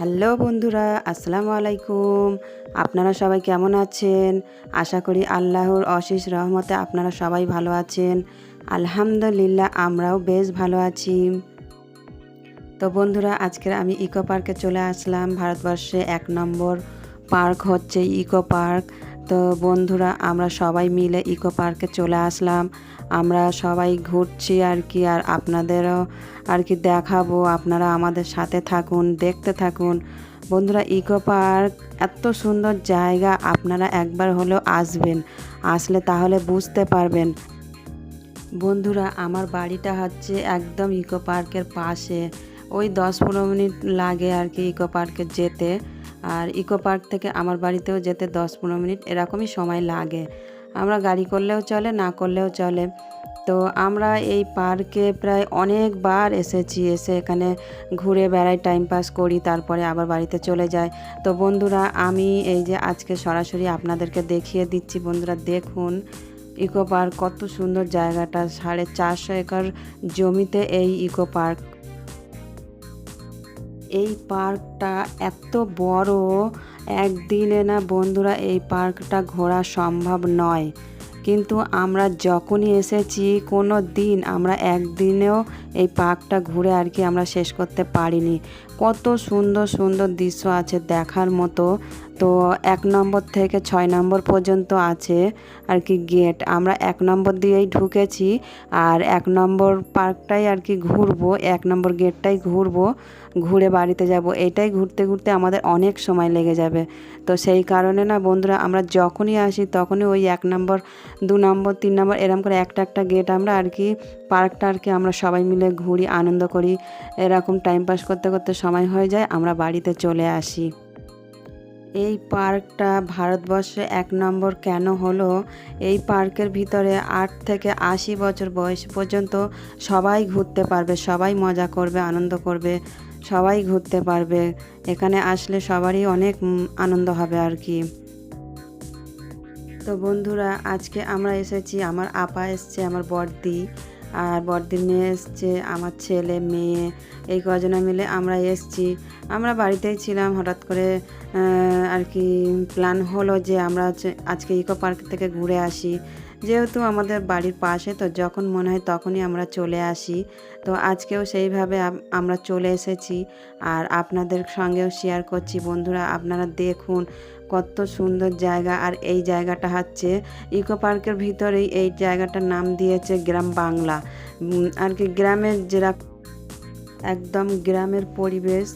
Hello বন্ধুরা, আসসালামু আলাইকুম। আপনারা সবাই কেমন আছেন? আশা করি আল্লাহর অশেষ রহমতে আপনারা সবাই ভালো আছেন। আলহামদুলিল্লাহ, আমরাও বেশ ভালো আছি। তো বন্ধুরা, আজকের আমি ইকো পার্কে চলে আসলাম। ভারতবর্ষে এক নম্বর পার্ক হচ্ছে ইকো পার্ক। তো বন্ধুরা, আমরা সবাই মিলে ইকো পার্কে চলে আসলাম। আমরা সবাই ঘুরছি আর কি, আর আপনাদেরও আর কি দেখাবো। আপনারা আমাদের সাথে থাকুন, দেখতে থাকুন। বন্ধুরা, ইকো পার্ক এত সুন্দর জায়গা, আপনারা একবার হলেও আসবেন। আসলে তাহলে বুঝতে পারবেন। বন্ধুরা, আমার বাড়িটা হচ্ছে একদম ইকো পার্কের পাশে। ওই দশ পনেরো মিনিট লাগে আর কি ইকো পার্কে যেতে। আর ইকো পার্ক থেকে আমার বাড়িতেও যেতে দশ পনেরো মিনিট এরকমই সময় লাগে। আমরা গাড়ি করলেও চলে, না করলেও চলে। তো আমরা এই পার্কে প্রায় অনেকবার এসেছি, এসে এখানে ঘুরে বেড়াই টাইম পাস করি, তারপরে আবার বাড়িতে চলে যাই। তো বন্ধুরা, আমি এই যে আজকে সরাসরি আপনাদেরকে দেখিয়ে দিচ্ছি, বন্ধুরা দেখুন, ইকো পার্ক কত সুন্দর জায়গাটা। সাড়ে চারশো একর জমিতে এই ইকো পার্ক। এই পার্কটা এত বড়, একদিনে না বন্ধুরা এই পার্কটা ঘোরা সম্ভব নয়। কিন্তু আমরা যখনই এসেছি, কোনো দিন আমরা একদিনেও এই পার্কটা ঘুরে আর কি আমরা শেষ করতে পারিনি। কত সুন্দর সুন্দর দৃশ্য আছে দেখার মতো। তো এক নম্বর থেকে ছয় নম্বর পর্যন্ত আছে আর কি গেট। আমরা এক নম্বর দিয়েই ঢুকেছি আর এক নম্বর পার্কটাই আর কি ঘুরবো, এক নম্বর গেটটাই ঘুরবো, ঘুরে বাড়িতে যাব। এটাই ঘুরতে ঘুরতে আমাদের অনেক সময় লেগে যাবে। তো সেই কারণে না বন্ধুরা, আমরা যখনই আসি তখনই ওই এক নম্বর, দু নম্বর, তিন নম্বর এরকম করে একটা একটা গেট আমরা আর কি পার্কটা আর কি আমরা সবাই মিলে ঘুরি, আনন্দ করি। এরকম টাইম পাস করতে করতে সময় হয়ে যায়, আমরা বাড়িতে চলে আসি। এই পার্কটা ভারতবর্ষে এক নম্বর কেন হলো? এই পার্কের ভিতরে আট থেকে আশি বছর বয়স পর্যন্ত সবাই ঘুরতে পারবে, সবাই মজা করবে, আনন্দ করবে, সবাই ঘুরতে পারবে। এখানে আসলে সবারই অনেক আনন্দ হবে আর কি। তো বন্ধুরা, আজকে আমরা এসেছি, আমার আপা এসছে, আমার বড়দি। আর বড়দির মেয়ে এসছে আমার ছেলে, মেয়ে, এই কজনে মিলে আমরা এসছি। আমরা বাড়িতেই ছিলাম, হঠাৎ করে আর কি প্ল্যান হলো যে আমরা আজকে ইকো পার্ক থেকে ঘুরে আসি। যেহেতু আমাদের বাড়ির পাশে, তো যখন মনে হয় তখনই আমরা চলে আসি। তো আজকেও সেইভাবে আমরা চলে এসেছি। আর আপনাদের সঙ্গেও শেয়ার করছি। বন্ধুরা, আপনারা দেখুন কত সুন্দর জায়গা আর এই জায়গাটা হচ্ছে ইকো পার্কের ভিতরেই এই জায়গাটার নাম দিয়েছে গ্রাম বাংলা। আর কি গ্রামের যেরা একদম গ্রামের পরিবেশ,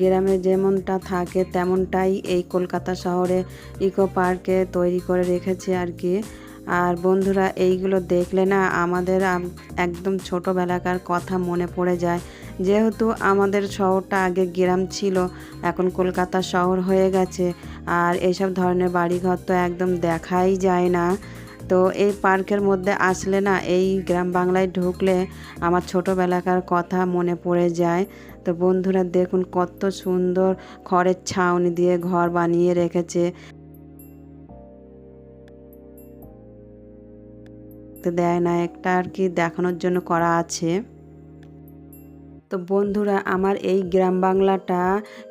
গ্রামে যেমনটা থাকে তেমনটাই এই কলকাতা শহরে ইকো পার্কে তৈরি করে রেখেছে আর কি। আর বন্ধুরা, এইগুলো দেখলে না আমাদের একদম ছোটোবেলাকার কথা মনে পড়ে যায়। যেহেতু আমাদের শহরটা আগে গ্রাম ছিল, এখন কলকাতা শহর হয়ে গেছে। আর এইসব ধরনের বাড়িঘর তো একদম দেখাই যায় না। তো এই পার্কের মধ্যে আসলে না, এই গ্রাম বাংলায় ঢুকলে আমার ছোটোবেলাকার কথা মনে পড়ে যায়। তো বন্ধুরা, দেখুন কত সুন্দর খড়ের ছাউনি দিয়ে ঘর বানিয়ে রেখেছে। দেয় না, একটা আর কি দেখানোর জন্য করা আছে। তো বন্ধুরা, আমার এই গ্রাম বাংলাটা,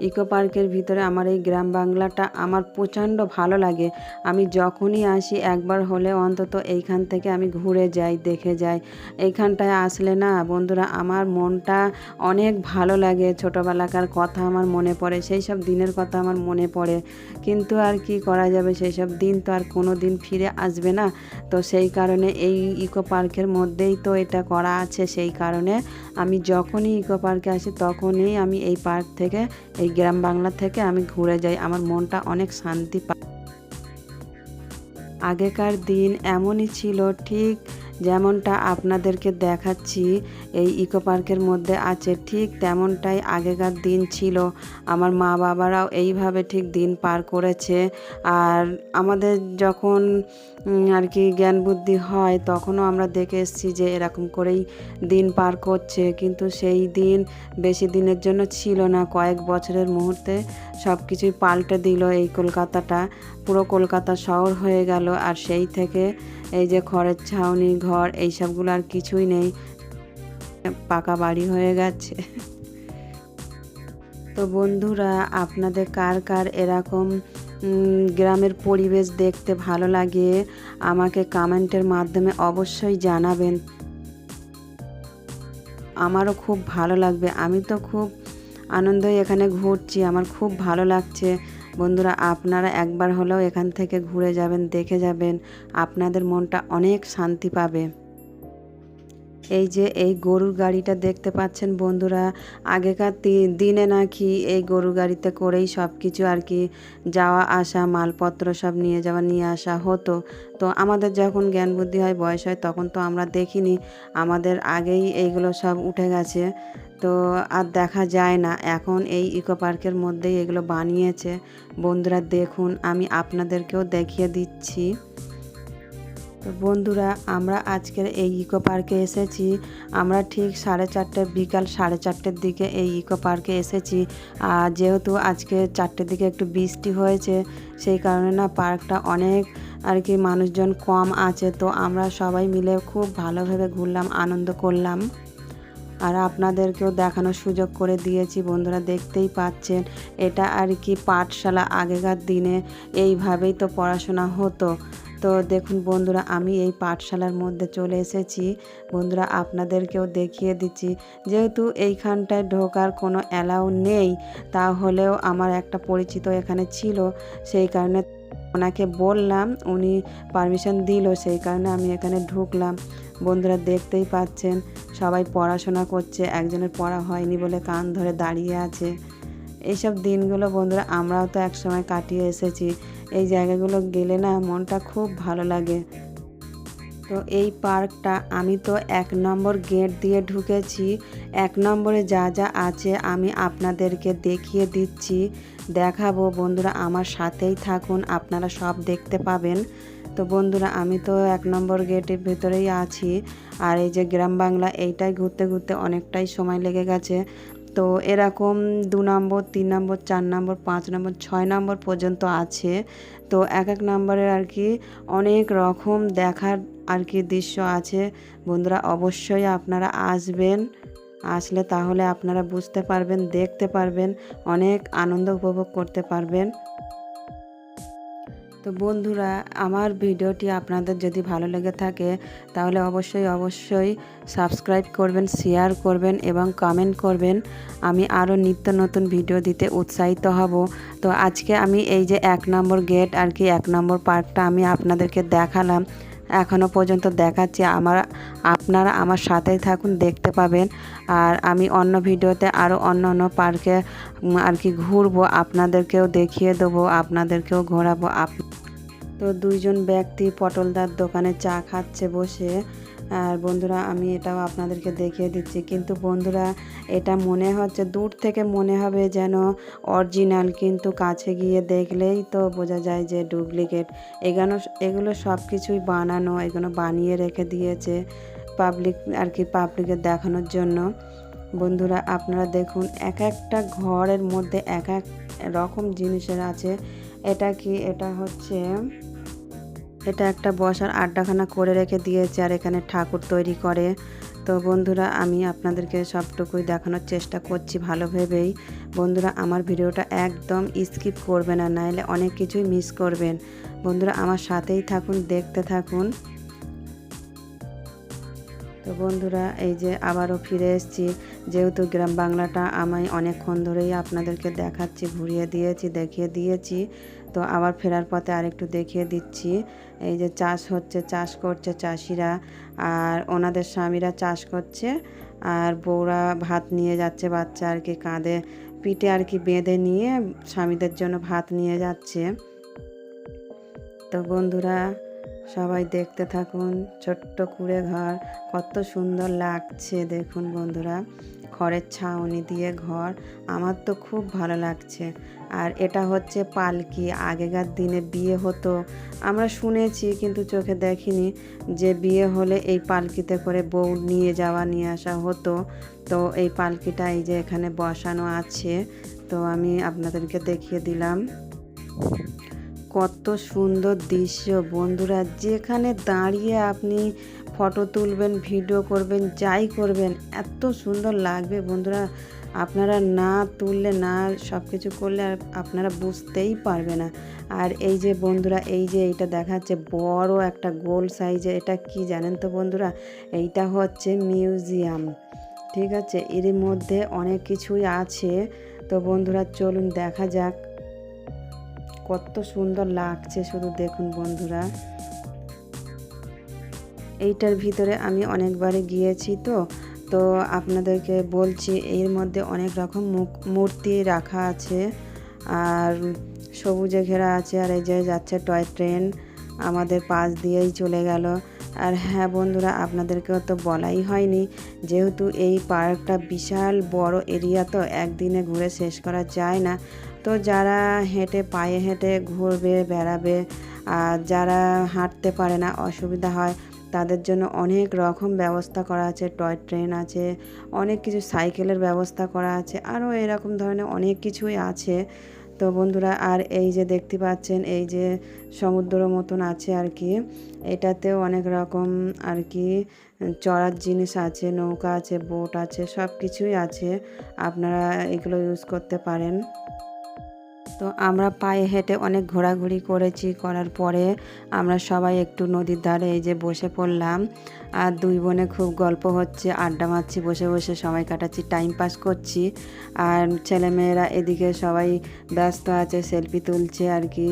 ইকো পার্কের ভিতরে আমার এই গ্রাম বাংলাটা আমার প্রচণ্ড ভালো লাগে। আমি যখনই আসি, একবার হলে অন্তত এইখান থেকে আমি ঘুরে যাই, দেখে যাই। এইখানটায় আসলে না, বন্ধুরা, আমার মনটা অনেক ভালো লাগে। ছোটোবেলাকার কথা আমার মনে পড়ে, সেই সব দিনের কথা আমার মনে পড়ে। কিন্তু আর কি করা যাবে, সেই সব দিন তো আর কোনো দিন ফিরে আসবে না। তো সেই কারণে এই ইকো পার্কের মধ্যেই তো এটা করা আছে, সেই কারণে আমি যখনই ইকো পার্কে আসি, তখনই আমি এই পার্ক থেকে, এই গ্রাম বাংলা থেকে আমি ঘুরে যাই। আমার মনটা অনেক শান্তি পায় আগেকার দিন এমনই ছিল, ঠিক যেমনটা আপনাদেরকে দেখাচ্ছি। এই ইকো পার্কের মধ্যে আছে, ঠিক তেমনটাই আগেকার দিন ছিল। আমার মা বাবারাও এইভাবে ঠিক দিন পার করেছে। আর আমাদের যখন আর কি জ্ঞান বুদ্ধি হয়, তখনও আমরা দেখে এসেছি যে এরকম করেই দিন পার করছে। কিন্তু সেই দিন বেশি দিনের জন্য ছিল না। কয়েক বছরের মুহূর্তে সব কিছুই পাল্টে দিল এই কলকাতাটা। পুরো কলকাতা শহর হয়ে গেল। আর সেই থেকে এই যে খড়ের ছাউনি, ঘর এইসবগুলো আর কিছুই নেই। পাকা বাড়ি হয়ে গেছে। তো বন্ধুরা, আপনাদের কার কার এরকম গ্রামের পরিবেশ দেখতে ভালো লাগে, আমাকে কমেন্টের মাধ্যমে অবশ্যই জানাবেন। আমারও খুব ভালো লাগবে, আমি তো খুব আনন্দই এখানে ঘুরছি, আমার খুব ভালো লাগছে। বন্ধুরা, আপনারা একবার হলেও এখান থেকে ঘুরে যাবেন, দেখে যাবেন, আপনাদের মনটা অনেক শান্তি পাবে। এই যে এই গরুর গাড়িটা দেখতে পাচ্ছেন বন্ধুরা, আগেকার দিনে নাকি এই গরুর গাড়িতে করেই সব কিছু আর কি যাওয়া আসা, মালপত্র সব নিয়ে যাওয়া, নিয়ে আসা হতো। তো আমাদের যখন জ্ঞান বুদ্ধি হয়, বয়স হয়, তখন তো আমরা দেখিনি, আমাদের আগেই এইগুলো সব উঠে গেছে। তো আর দেখা যায় না, এখন এই ইকো পার্কের মধ্যেই এগুলো বানিয়েছে। বন্ধুরা দেখুন, আমি আপনাদেরকেও দেখিয়ে দিচ্ছি। তো বন্ধুরা, আমরা আজকের এই ইকো পার্কে এসেছি। আমরা ঠিক সাড়ে চারটে, বিকাল সাড়ে চারটের দিকে এই ইকো পার্কে এসেছি। আর যেহেতু আজকে চারটের দিকে একটু বৃষ্টি হয়েছে, সেই কারণে না পার্কটা অনেক আর কি মানুষজন কম আছে। তো আমরা সবাই মিলে খুব ভালোভাবে ঘুরলাম, আনন্দ করলাম। আর আপনাদেরকেও দেখানোর সুযোগ করে দিয়েছি, বন্ধুরা দেখতেই পাচ্ছেন। এটা আর কি পাঠশালা আগেকার দিনে, এইভাবেই তো পড়াশোনা হতো। তো দেখুন বন্ধুরা, আমি এই পাঠশালার মধ্যে চলে এসেছি। বন্ধুরা, আপনাদেরকেও দেখিয়ে দিচ্ছি। যেহেতু এইখানটায় ঢোকার কোনো অ্যালাউ নেই, তাহলেও আমার একটা পরিচিত এখানে ছিল। সেই কারণে ওনাকে বললাম, উনি পারমিশন দিল, সেই কারণে আমি এখানে ঢুকলাম। বন্ধুরা, দেখতেই পাচ্ছেন, সবাই পড়াশোনা করছে, একজনের পড়া হয়নি বলে কান ধরে দাঁড়িয়ে আছে। এইসব দিনগুলো বন্ধুরা, আমরাও তো একসময় কাটিয়ে এসেছি। এই জায়গাগুলো গেলে না মনটা খুব ভালো লাগে। তো এই পার্কটা আমি তো এক নম্বর গেট দিয়ে ঢুকেছি, এক নম্বরে যা যা আছে আমি আপনাদেরকে দেখিয়ে দিচ্ছি। দেখাবো বন্ধুরা আমার সাথেই থাকুন, আপনারা সব দেখতে পাবেন। তো বন্ধুরা আমি তো এক নম্বর গেটের ভেতরেই আছি, আর এই যে গ্রাম বাংলা এইটাই ঘুরতে ঘুরতে অনেকটাই সময় লেগে গেছে। তো এরকম দু নম্বর, তিন নম্বর, চার নম্বর, পাঁচ নম্বর, ছয় নম্বর পর্যন্ত আছে। তো এক এক নম্বরের আর কি অনেক রকম দেখার আর কি দৃশ্য আছে। বন্ধুরা, অবশ্যই আপনারা আসবেন, আসলে তাহলে আপনারা বুঝতে পারবেন, দেখতে পারবেন, অনেক আনন্দ উপভোগ করতে পারবেন। তো বন্ধুরা, আমার ভিডিওটি আপনাদের যদি ভালো লেগে থাকে, তাহলে অবশ্যই অবশ্যই সাবস্ক্রাইব করবেন, শেয়ার করবেন এবং কমেন্ট করবেন। আমি আরও নিত্য নতুন ভিডিও দিতে উৎসাহিত হব। তো আজকে আমি এই যে এক নম্বর গেট আর কি এক নম্বর পার্কটা আমি আপনাদেরকে দেখালাম। এখনও পর্যন্ত দেখাচ্ছি, আমার, আপনারা আমার সাথেই থাকুন, দেখতে পাবেন। আর আমি অন্য ভিডিওতে আরও অন্য অন্য পার্কে আর কি ঘুরবো, আপনাদেরকেও দেখিয়ে দেবো, আপনাদেরকেও ঘোরাবো। আপ তো দুইজন ব্যক্তি পটলদার দোকানে চা খাচ্ছে বসে। আর বন্ধুরা, আমি এটাও আপনাদেরকে দেখিয়ে দিচ্ছি। কিন্তু বন্ধুরা, এটা মনে হচ্ছে দূর থেকে মনে হবে যেন অরিজিনাল, কিন্তু কাছে গিয়ে দেখলেই তো বোঝা যায় যে ডুপ্লিকেট। এগুলো এগুলো সব কিছুই বানানো, এগুলো বানিয়ে রেখে দিয়েছে পাবলিক, আর কি পাবলিকে দেখানোর জন্য। বন্ধুরা, আপনারা দেখুন, এক একটা ঘরের মধ্যে এক এক রকম জিনিসের আছে। এটা কি, এটা হচ্ছে এটা একটা বসার আড্ডাখানা করে রেখে দিয়েছে আর এখানে ঠাকুর তৈরি করে। তো বন্ধুরা, আমি আপনাদেরকে সবটুকুই দেখানোর চেষ্টা করছি ভালো ভেবেই। বন্ধুরা, আমার ভিডিওটা একদম স্কিপ করবে না নাইলে অনেক কিছুই মিস করবেন। বন্ধুরা, আমার সাথেই থাকুন, দেখতে থাকুন। তো বন্ধুরা, এই যে আবারও ফিরে এসেছি। যেহেতু গ্রাম বাংলাটা আমি অনেকক্ষণ ধরেই আপনাদেরকে দেখাচ্ছি, ঘুরিয়ে দিয়েছি, দেখিয়ে দিয়েছি। তো আবার ফেরার পথে আরেকটু দেখিয়ে দিচ্ছি। এই যে চাষ হচ্ছে, চাষ করছে চাষিরা আর ওনাদের স্বামীরা চাষ করছে আর বউরা ভাত নিয়ে যাচ্ছে, বাচ্চা আর কি কাঁধে পিঠে আর কি বেঁধে নিয়ে স্বামীদের জন্য ভাত নিয়ে যাচ্ছে। তো বন্ধুরা, সবাই দেখতে থাকুন, ছোট্ট কুড়ে ঘর কত সুন্দর লাগছে, দেখুন বন্ধুরা। খড়ের ছাউনি দিয়ে ঘর, আমার তো খুব ভালো লাগছে। আর এটা হচ্ছে পালকি, আগেকার দিনে বিয়ে হতো। আমরা শুনেছি কিন্তু চোখে দেখিনি যে বিয়ে হলে এই পালকিতে করে বউ নিয়ে যাওয়া, নিয়ে আসা হতো। তো এই পালকিটা এই যে এখানে বসানো আছে, তো আমি আপনাদেরকে দেখিয়ে দিলাম। কত সুন্দর দৃশ্য। বন্ধুরা, যেখানে দাঁড়িয়ে আপনি ফটো তুলবেন, ভিডিও করবেন, যাই করবেন, এত সুন্দর লাগবে বন্ধুরা। আপনারা না তুললে, না সব কিছু করলে আর আপনারা বুঝতেই পারবে না। আর এই যে বন্ধুরা, এই যে এইটা দেখাচ্ছে, বড় একটা গোল সাইজে এটা কি জানেন তো বন্ধুরা? এইটা হচ্ছে মিউজিয়াম, ঠিক আছে? এর মধ্যে অনেক কিছুই আছে। তো বন্ধুরা, চলুন দেখা যাক। কত সুন্দর লাগছে, শুধু দেখুন বন্ধুরা। এইটার ভিতরে আমি অনেকবারই গিয়েছি তো তো আপনাদেরকে বলছি এর মধ্যে অনেক রকম মূর্তি রাখা আছে, আর সবুজে ঘেরা আছে, আর এই যে যাচ্ছে টয় ট্রেন, আমাদের পাশ দিয়েই চলে গেল। আর হ্যাঁ বন্ধুরা, আপনাদেরকেও তো বলাই হয়নি, যেহেতু এই পার্কটা বিশাল বড় এরিয়া তো, একদিনে ঘুরে শেষ করা যায় না। তো যারা হেঁটে পায়ে হেঁটে ঘুরবে, বেড়াবে, আর যারা হাঁটতে পারে না, অসুবিধা হয় তাদের জন্য অনেক রকম ব্যবস্থা করা আছে, টয় ট্রেন আছে, অনেক কিছু সাইকেলের ব্যবস্থা করা আছে, আরও এরকম ধরনের অনেক কিছুই আছে। তো বন্ধুরা, আর এই যে দেখতে পাচ্ছেন, এই যে সমুদ্র মতন আছে আর কি, এটাতেও অনেক রকম আর কি, চড়ার জিনিস আছে, নৌকা আছে, বোট আছে সব কিছুই আছে, আপনারা এগুলো ইউজ করতে পারেন। তো আমরা পায়ে হেঁটে অনেক ঘোরাঘুরি করেছি, করার পরে আমরা সবাই একটু নদীর ধারে এই যে বসে পড়লাম। আর দুই বোনে খুব গল্প হচ্ছে, আড্ডা মারছি, বসে বসে সময় কাটাচ্ছি টাইম পাস করছি। আর ছেলেমেয়েরা এদিকে সবাই ব্যস্ত আছে সেলফি তুলছে আর কি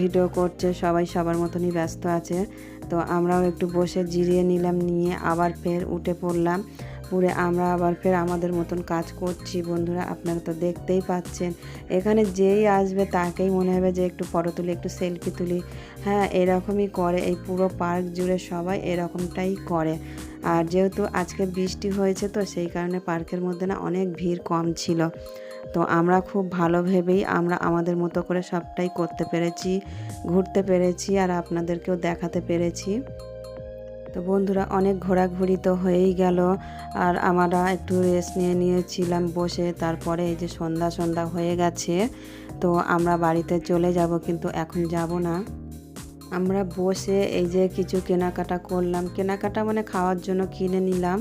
ভিডিও করছে, সবাই সবার মতনই ব্যস্ত আছে। তো আমরাও একটু বসে জিরিয়ে নিলাম, নিয়ে আবার ফের উঠে পড়লাম। পুরে আমরা আবার ফের আমাদের মতন কাজ করছি। বন্ধুরা, আপনারা তো দেখতেই পাচ্ছেন। এখানে যেই আসবে তাকেই মনে হবে যে একটু ফটো তুলি, একটু সেলফি তুলি। হ্যাঁ এরকমই করে। এই পুরো পার্ক জুড়ে সবাই এরকমটাই করে। আর যেহেতু আজকে বৃষ্টি হয়েছে তো সেই কারণে পার্কের মধ্যে না অনেক ভিড় কম ছিল। তো আমরা খুব ভালো ভেবেই আমরা আমাদের মতো করে সবটাই করতে পেরেছি, ঘুরতে পেরেছি আর আপনাদেরকেও দেখাতে পেরেছি। তো বন্ধুরা অনেক ঘোরাঘুরি তো হয়েই গেল। আর আমরা একটু রেস্ট নিয়ে নিয়েছিলাম বসে, তারপরে এই যে সন্ধ্যা সন্ধ্যা হয়ে গেছে। তো আমরা বাড়িতে চলে যাব, কিন্তু এখন যাব না। আমরা বসে এই যে কিছু কেনাকাটা করলাম। কেনাকাটা মানে খাওয়ার জন্য কিনে নিলাম।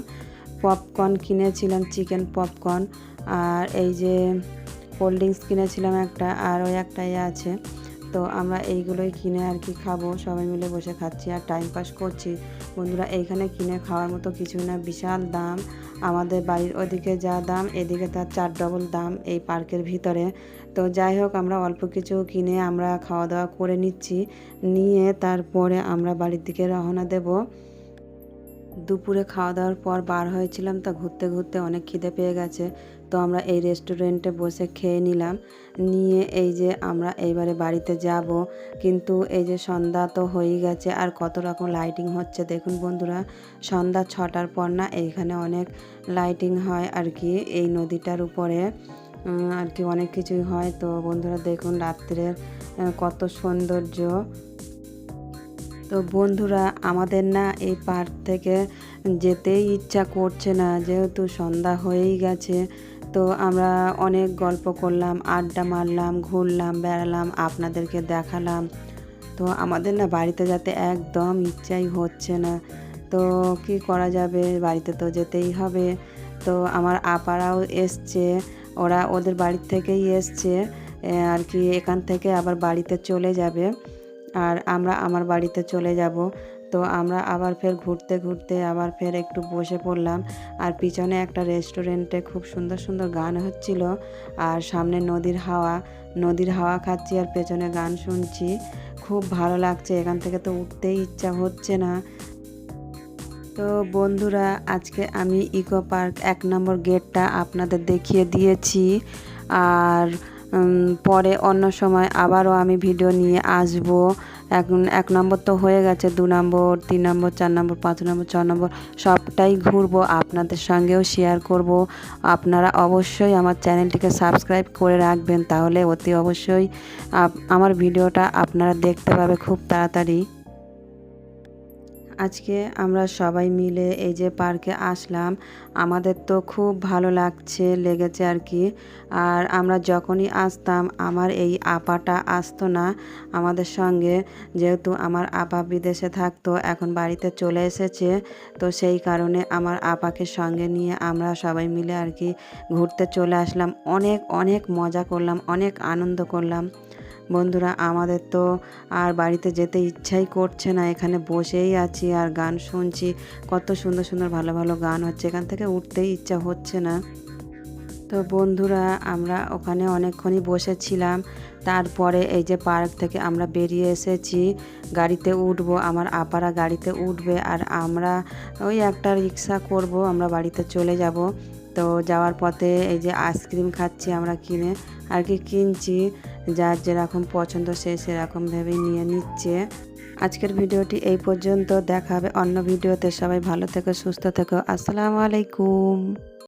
পপকর্ন কিনেছিলাম চিকেন পপকর্ন আর এই যে কোল্ড ড্রিঙ্কস কিনেছিলাম একটা, আর ওই একটাই আছে। তো আমরা এইগুলোই কিনে আর কি খাব। সবাই মিলে বসে খাচ্ছি আর টাইম পাস করছি। বন্ধুরা, এইখানে কিনে খাওয়ার মতো কিছু না। বিশাল দাম। আমাদের বাড়ির ওদিকে যা দাম, এদিকে তার চার ডবল দাম এই পার্কের ভিতরে। তো যাই হোক, আমরা অল্প কিছু কিনে আমরা খাওয়া দাওয়া করে নিচ্ছি। নিয়ে তারপরে আমরা বাড়ির দিকে রওনা দেব। দুপুরে খাওয়া দাওয়ার পর বার হয়েছিলাম, তা ঘুরতে ঘুরতে অনেক খিদে পেয়ে গেছে। তো আমরা এই রেস্টুরেন্টে বসে খেয়ে নিলাম। নিয়ে এই যে আমরা এইবারে বাড়িতে যাব। কিন্তু এই যে সন্ধ্যা তো হয়েই গেছে, আর কত রকম লাইটিং হচ্ছে দেখুন বন্ধুরা। সন্ধ্যা ছটার পর না এইখানে অনেক লাইটিং হয় আর কি, এই নদীটার উপরে। আর কি অনেক কিছুই হয়। তো বন্ধুরা দেখুন রাত্রের কত সৌন্দর্য। তো বন্ধুরা আমাদের না এই পার্ক থেকে যেতেই ইচ্ছা করছে না, যেহেতু সন্ধ্যা হয়েই গেছে। তো আমরা অনেক গল্প করলাম, আড্ডা মারলাম, ঘুরলাম, বেড়ালাম, আপনাদেরকে দেখালাম। তো আমাদের না বাড়িতে যেতে একদম ইচ্ছাই হচ্ছে না। তো কি করা যাবে? বাড়িতে তো যেতেই হবে। তো আমার আপারাও এসছে, ওরা ওদের বাড়ির থেকেই এসছে আর কি এখান থেকে আবার বাড়িতে চলে যাবে। আর আমরা আমার বাড়িতে চলে যাব। তো আমরা আবার ফের ঘুরতে ঘুরতে আবার ফের একটু বসে পড়লাম। আর পিছনে একটা রেস্টুরেন্টে খুব সুন্দর সুন্দর গান হচ্ছিল। আর সামনে নদীর হাওয়া নদীর হাওয়া খাচ্ছি আর পেছনে গান শুনছি। খুব ভালো লাগছে, এখান থেকে তো উঠতেই ইচ্ছা হচ্ছে না। তো বন্ধুরা, আজকে আমি ইকো পার্ক এক নম্বর গেটটা আপনাদের দেখিয়ে দিয়েছি। আর পরে অন্য সময় আবারও আমি ভিডিও নিয়ে আসব। এখন এক নম্বর তো হয়ে গেছে, দু নম্বর, তিন নম্বর, চার নম্বর, পাঁচ নম্বর, ছ নম্বর, সবটাই ঘুরবো, আপনাদের সঙ্গেও শেয়ার করব। আপনারা অবশ্যই আমার চ্যানেলটিকে সাবস্ক্রাইব করে রাখবেন, তাহলে অতি অবশ্যই আমার ভিডিওটা আপনারা দেখতে পাবে খুব তাড়াতাড়ি। আজকে আমরা সবাই মিলে এই যে পার্কে আসলাম, আমাদের তো খুব ভালো লাগছে, লেগেছে আর কি। আর আমরা যখনই আসতাম, আমার এই আপাটা আসতো না আমাদের সঙ্গে। যেহেতু আমার আপা বিদেশে থাকতো, এখন বাড়িতে চলে এসেছে, তো সেই কারণে আমার আপাকে সঙ্গে নিয়ে আমরা সবাই মিলে আর কি ঘুরতে চলে আসলাম। অনেক অনেক মজা করলাম, অনেক আনন্দ করলাম। বন্ধুরা, আমাদের তো আর বাড়িতে যেতে ইচ্ছাই করছে না। এখানে বসেই আছি আর গান শুনছি। কত সুন্দর সুন্দর ভালো ভালো গান হচ্ছে। এখান থেকে উঠতেই ইচ্ছা হচ্ছে না। তো বন্ধুরা, আমরা ওখানে অনেকক্ষণই বসেছিলাম। তারপরে এই যে পার্ক থেকে আমরা বেরিয়ে এসেছি। গাড়িতে উঠব, আমার আপারা গাড়িতে উঠবে আর আমরা ওই একটা রিক্সা করব, আমরা বাড়িতে চলে যাব। তো যাওয়ার পথে এই যে আইসক্রিম খাচ্ছি আমরা কিনে আর কি কিনছি। যার যেরকম পছন্দ সে সেরকম ভেবেই নিয়ে নিচ্ছে। আজকের ভিডিওটি এই পর্যন্ত। দেখা হবে অন্য ভিডিওতে। সবাই ভালো থেকো, সুস্থ থেকো। আসসালামু আলাইকুম।